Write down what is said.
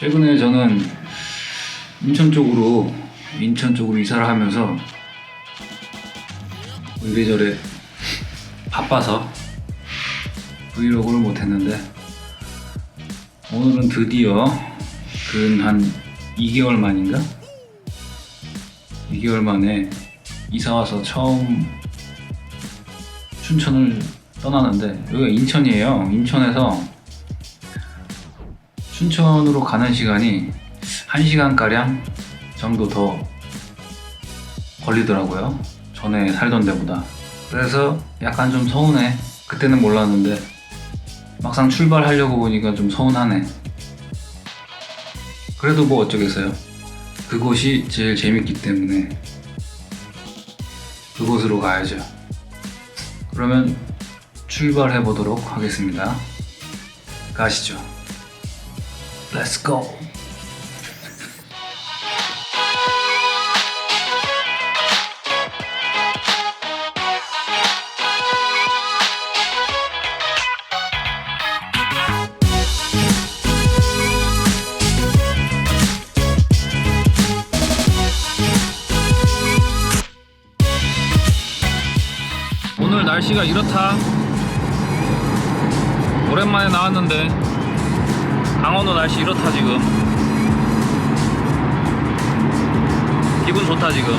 최근에 저는 인천 쪽으로 인천 쪽으로 이사를 하면서 이래저래 바빠서 브이로그를 못했는데 오늘은 드디어 근 한 2개월 만인가? 2개월 만에 이사 와서 처음 춘천을 떠나는데 여기가 인천이에요. 인천에서 춘천으로 가는 시간이 1시간가량 정도 더 걸리더라고요. 전에 살던 데보다. 그래서 약간 좀 서운해. 그때는 몰랐는데 막상 출발하려고 보니까 좀 서운하네. 그래도 뭐 어쩌겠어요. 그곳이 제일 재밌기 때문에 그곳으로 가야죠. 그러면 출발해 보도록 하겠습니다. 가시죠. Let's go. 오늘 날씨가 이렇다. 오랜만에 나왔는데 강원도 날씨 이렇다 지금. 기분 좋다 지금.